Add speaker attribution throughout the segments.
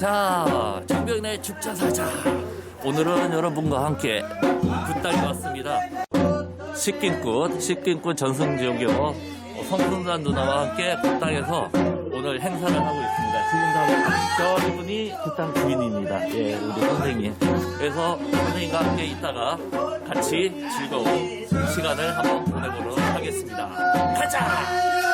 Speaker 1: 자, 정병래 축제사자. 오늘은 여러분과 함께 굿땅에 왔습니다. 식긴꽃, 식긴꽃 전승지역이요. 성승산 누나와 함께 굿땅에서 오늘 행사를 하고 있습니다. 지금 다 저분이 굿땅 주인입니다. 예, 우리 선생님. 그래서 선생님과 함께 있다가 같이 즐거운 시간을 한번 보내보도록 하겠습니다. 가자!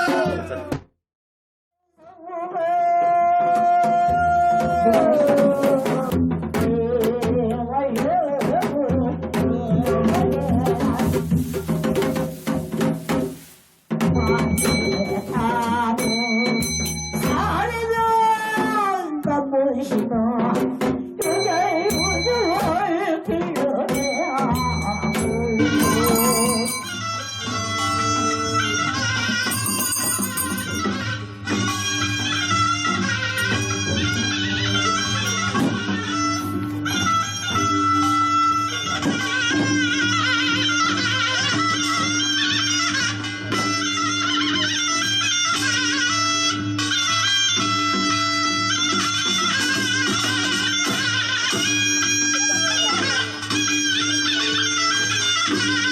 Speaker 2: Mm-hmm.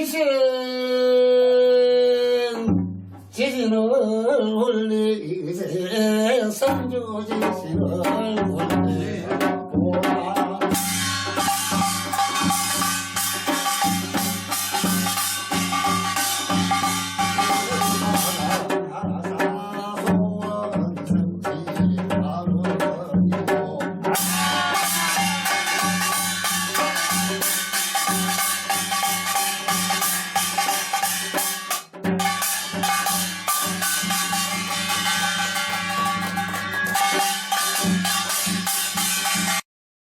Speaker 3: 희생 지진을 올리세 성주 지진을 올리